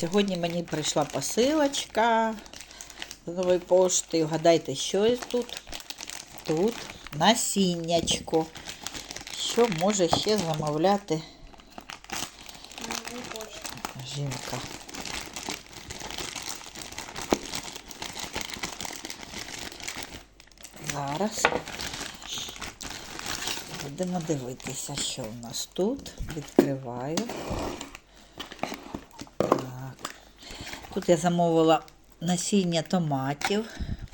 Сьогодні мені прийшла посилочка з нової пошти. Вгадайте, що тут? Тут насіннячко. Що може ще замовляти жінка? Зараз будемо дивитися, що у нас тут. Відкриваю. Так. Тут я замовила насіння томатів.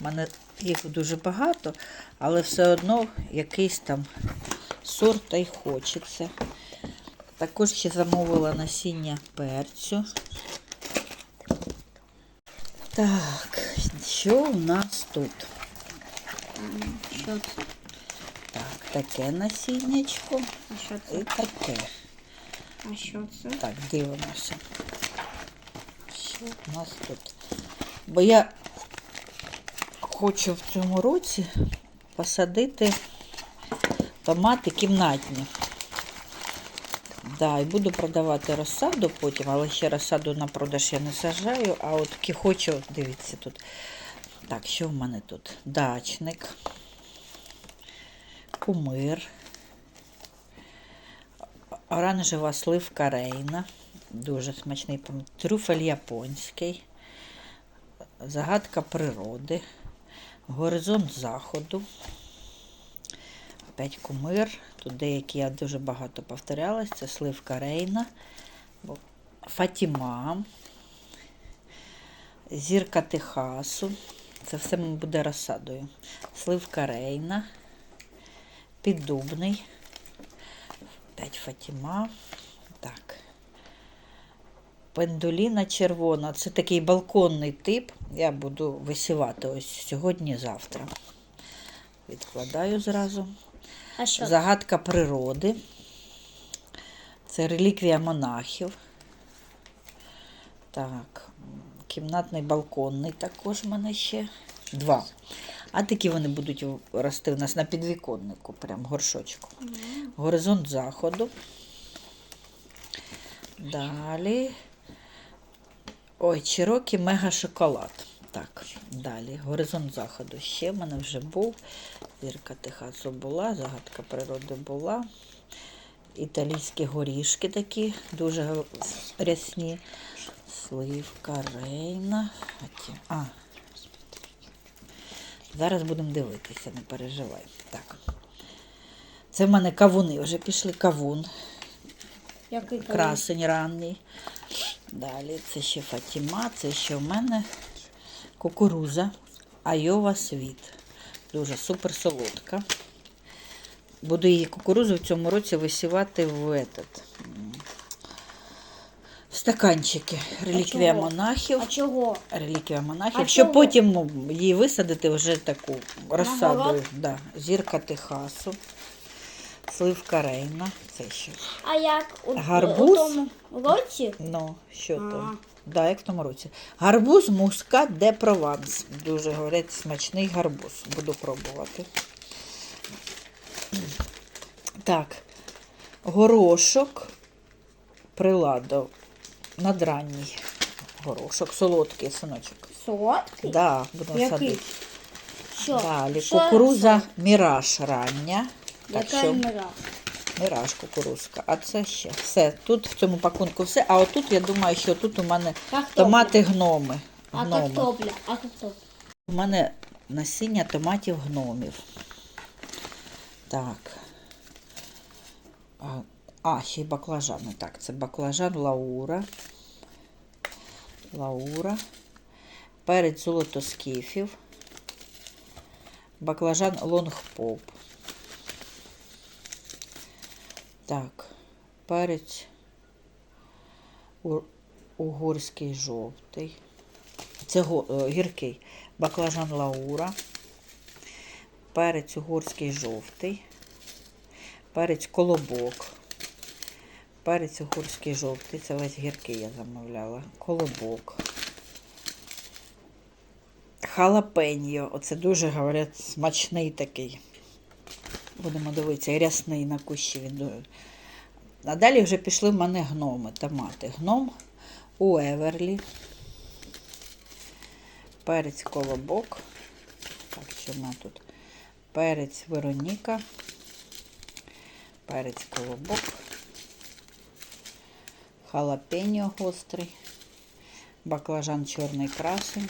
У мене їх дуже багато, але все одно якийсь там сорт та й хочеться. Також ще замовила насіння перцю. Так, що у нас тут? Що це? Так, таке насіннячко А що і таке. А що це? Так, дивимося. Що у нас тут? Бо я хочу в цьому році посадити томати кімнатні. Да, і буду продавати розсаду потім, але ще розсаду на продаж я не сажаю, а от хочу, дивіться тут. Так, що в мене тут? Дачник, кумир, оранжева сливка рейна, дуже смачний трюфель японський, загадка природи, горизонт заходу, опять кумир. Тут деякі я дуже багато повторялась. Це сливка рейна, Фатіма, зірка Техасу. Це все буде розсадою. Сливка рейна, піддубний. Опять Фатіма. Так. Пендуліна червона. Це такий балконний тип. Я буду висівати ось сьогодні-завтра. Відкладаю зразу. А що? Загадка природи. Це реліквія монахів. Так, кімнатний балконний також в мене ще. Два. А такі вони будуть рости у нас на підвіконнику, прям горшочку. Горизонт заходу. Далі. Ой, Чирокі мега шоколад. Так, далі. Горизонт заходу ще в мене вже був. Зірка Техасу була, загадка природи була. Італійські горішки такі, дуже рясні. Сливка, рейна. А. Зараз будемо дивитися, не переживай. Так. Це в мене кавуни вже пішли. Кавун, Який красень ранній. Далі це ще Фатіма, це ще в мене кукуруза, Айова світ. Дуже супер солодка. Буду її кукурузу в цьому році висівати в этот, в стаканчики. Реліквія чого? монахів. А чого? Реліквія монахів. А щоб чого? потім ну, її висадити вже таку розсадою. Да. Зірка Техасу, сливка Рейна. Це ще. А як у, Гарбуз? у тому році? Ну, що А. там? Да, як в тому році. Гарбуз мускат де прованс. Дуже говорять, смачний гарбуз. Буду пробувати. Так. Горошок. Приладо. Надранній горошок. Солодкий синочок. Солодкий? Да, будемо Який? садити. Що? Далі. Що Кукуруза міраж рання. Так Яка що мира? міраж кукурузка. А це ще все. Тут в цьому пакунку все. А отут я думаю, що тут у мене Картопля. томати гноми. А гноми. картопля? А картопля? У мене насіння томатів гномів. Так. А, а, ще й баклажани. Так, це баклажан Лаура. Лаура. Перець золотоскіфів. Баклажан лонгпоп. Так, перець угорський жовтий. Це е, гіркий. Баклажан Лаура. Перець угорський жовтий. Перець колобок. Перець угорський жовтий. Це весь гіркий я замовляла. Колобок. Халапеньо. Оце дуже, говорять, смачний такий. Будемо дивитися, рясний на кущі він. А далі вже пішли в мене гноми, томати. Гном у Еверлі. Перець колобок. Так, що в мене тут? Перець Вероніка. Перець колобок. Халапеньо гострий. Баклажан чорний красень.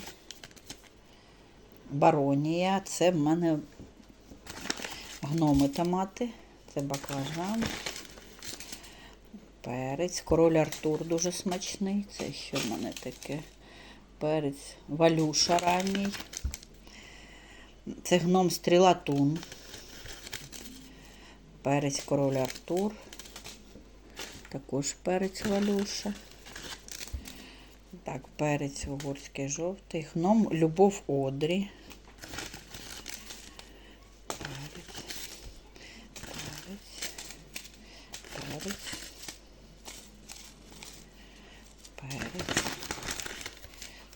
Баронія. Це в мене гноми томати. Це баклажан. Перець. Король Артур дуже смачний. Це що в мене таке? Перець. Валюша ранній. Це гном стрілатун. Перець король Артур. Також перець Валюша. Так, перець угорський жовтий. Гном Любов Одрі. Перець. Перець. Перець.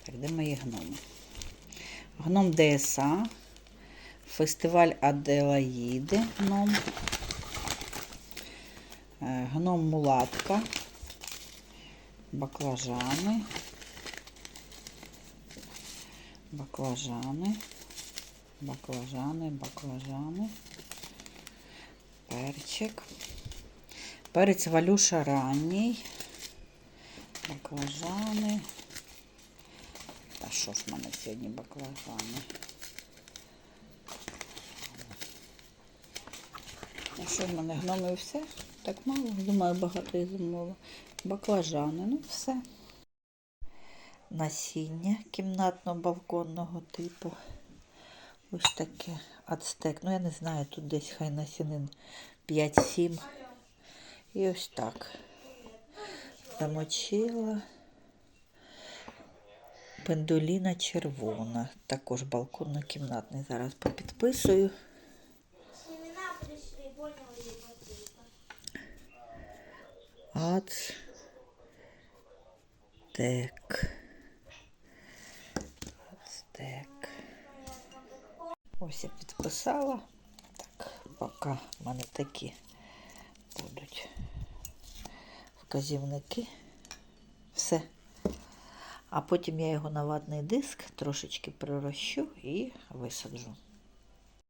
Так, де мої гноми? Гном ДСА. Фестиваль Аделаїди. Гном. Е, Гном Мулатка. Баклажани. Баклажани. Баклажани, баклажани. Перчик. Перець Валюша ранній. Баклажани. Та що ж в мене сьогодні баклажани? А що в мене гноми все? Так мало, думаю, багато і замовила. Баклажани, ну все. Насіння кімнатно-балконного типу. Ось таке ацтек. Ну, я не знаю, тут десь хай насінин 5-7. І ось так. Замочила. Пендуліна червона. Також балконно-кімнатний. Зараз попідписую. Ацтек. Ацтек. Ось я підписала. Так, поки в мене такі будуть вказівники. Все. А потім я його на ватний диск трошечки пророщу і висаджу.